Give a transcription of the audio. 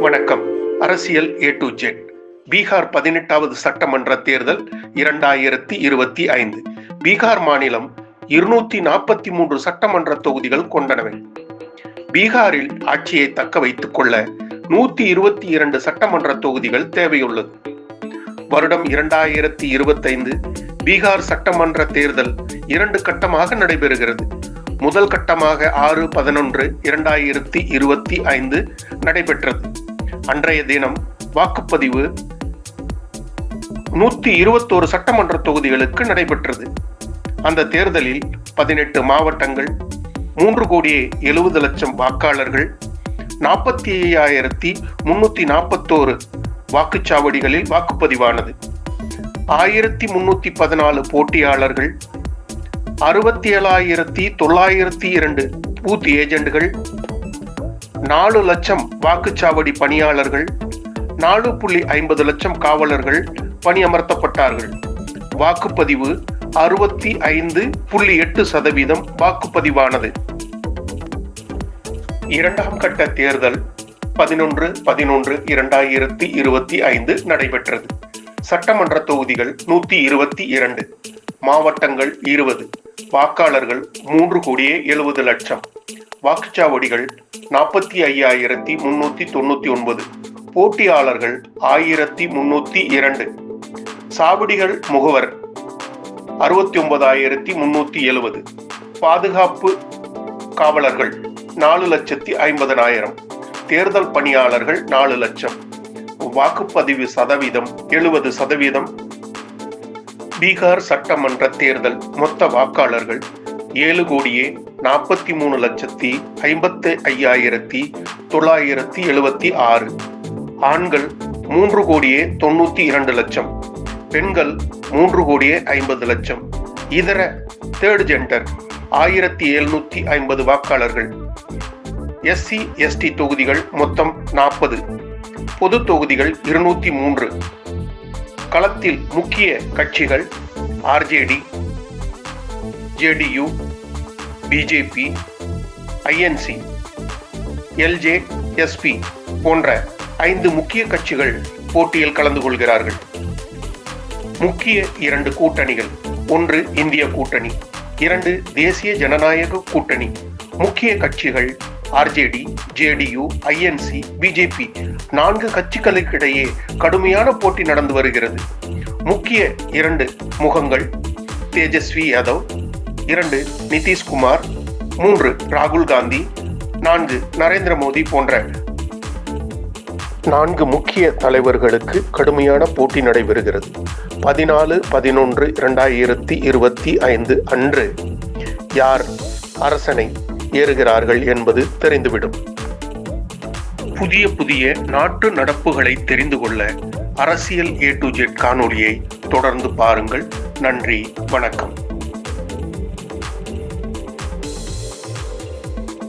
வணக்கம். அரசியல் A to Z Bihar பதினெட்டாவது சட்டமன்ற தேர்தல் இரண்டாயிரத்தி இருபத்தி ஐந்து. பீகார் மாநிலம் இருநூத்தி நாற்பத்தி மூன்று சட்டமன்ற தொகுதிகள் கொண்டனவை. பீகாரில் ஆட்சியை தக்க வைத்துக் கொள்ள நூத்தி இருபத்தி இரண்டு சட்டமன்ற தொகுதிகள் தேவையுள்ளது. வருடம் இரண்டாயிரத்தி இருபத்தைந்து பீகார் சட்டமன்ற தேர்தல் இரண்டு கட்டமாக நடைபெறுகிறது. முதல் கட்டமாக ஆறு பதினொன்று இரண்டாயிரத்தி இருபத்தி ஐந்து நடைபெற்றது. அன்றைய தினம் வாக்குப்பதிவு நூத்தி இருபத்தோரு சட்டமன்ற தொகுதிகளுக்கு நடைபெற்றது. அந்த தேர்தலில் பதினெட்டு மாவட்டங்கள் மூன்று கோடியே எழுபது லட்சம் வாக்காளர்கள் நாற்பத்தி ஐயாயிரத்தி முன்னூத்தி நாற்பத்தோரு வாக்குச்சாவடிகளில் வாக்குப்பதிவானது. ஆயிரத்தி முன்னூத்தி பதினாலு போட்டியாளர்கள் அறுபத்தி ஏழாயிரத்தி தொள்ளாயிரத்தி இரண்டு பூத் ஏஜெண்டுகள் நாலு லட்சம் வாக்குச்சாவடி பணியாளர்கள் நாலு புள்ளி ஐம்பது லட்சம் காவலர்கள் பணியமர்த்தப்பட்டார்கள். வாக்குப்பதிவு அறுபத்தி ஐந்து புள்ளி எட்டு சதவீதம் வாக்குப்பதிவானது. இரண்டாம் கட்ட தேர்தல் பதினொன்று பதினொன்று இரண்டாயிரத்தி இருபத்தி ஐந்து நடைபெற்றது. சட்டமன்ற தொகுதிகள் நூத்தி இருபத்தி இரண்டு மாவட்டங்கள் இருபது வாக்காளர்கள் மூன்று கோடியே எழுபது லட்சம். வாக்குச்சாவடிகள் நாற்பத்தி ஐயாயிரத்தி முன்னூத்தி தொண்ணூத்தி ஒன்பது. போட்டியாளர்கள் ஆயிரத்தி முன்னூத்தி இரண்டு. சாவடிகள் முகவர் அறுபத்தி ஒன்பதாயிரத்தி முன்னூத்தி எழுபது. பாதுகாப்பு காவலர்கள் நாலு லட்சத்தி ஐம்பதனாயிரம். தேர்தல் பணியாளர்கள் நாலு லட்சம் வாக்குப்பதிவு சதவீதம் எழுபது சதவீதம். பீகார் சட்டமன்ற தேர்தல் மொத்த வாக்காளர்கள் ஏழு கோடியே நாற்பத்தி மூணு லட்சத்தி ஐம்பத்தி ஐயாயிரத்தி தொள்ளாயிரத்தி எழுபத்தி ஆறு. ஆண்கள் மூன்று கோடியே தொண்ணூத்தி இரண்டு லட்சம். பெண்கள் மூன்று கோடியே ஐம்பது லட்சம். இதர தேர்ட் ஜெண்டர் ஆயிரத்தி எழுநூத்தி ஐம்பது வாக்காளர்கள். எஸ்சி எஸ்டி தொகுதிகள் மொத்தம் நாற்பது. பொது தொகுதிகள் இருநூத்தி மூன்று. களத்தில் முக்கிய கட்சிகள் RJD JDU BJP INC LJ SP போன்ற ஐந்து முக்கிய கட்சிகள் போட்டியில் கலந்து கொள்கிறார்கள். முக்கிய இரண்டு கூட்டணிகள் ஒன்று இந்திய கூட்டணி இரண்டு தேசிய ஜனநாயக கூட்டணி. முக்கிய கட்சிகள் ஆர்ஜேடி ஜேடியு ஐஎன்சி பிஜேபி நான்கு கட்சிகளுக்கிடையே கடுமையான போட்டி நடந்து வருகிறது. முக்கிய இரண்டு முகங்கள் தேஜஸ்வி யாதவ் இரண்டு நிதிஷ்குமார். மூன்று ராகுல் காந்தி. நான்கு நரேந்திர மோடி போன்ற நான்கு முக்கிய தலைவர்களுக்கு கடுமையான போட்டி நடைபெறுகிறது. பதினாலு பதினொன்று இரண்டாயிரத்தி இருபத்தி ஐந்து அன்று யார் அரசனை ஏறுகிறார்கள் என்பது தெரிந்துவிடும். புதிய புதிய நாட்டு நடப்புகளை தெரிந்து கொள்ள அரசியல் ஏ டு ஜெட் காணொலியை தொடர்ந்து பாருங்கள். நன்றி வணக்கம்.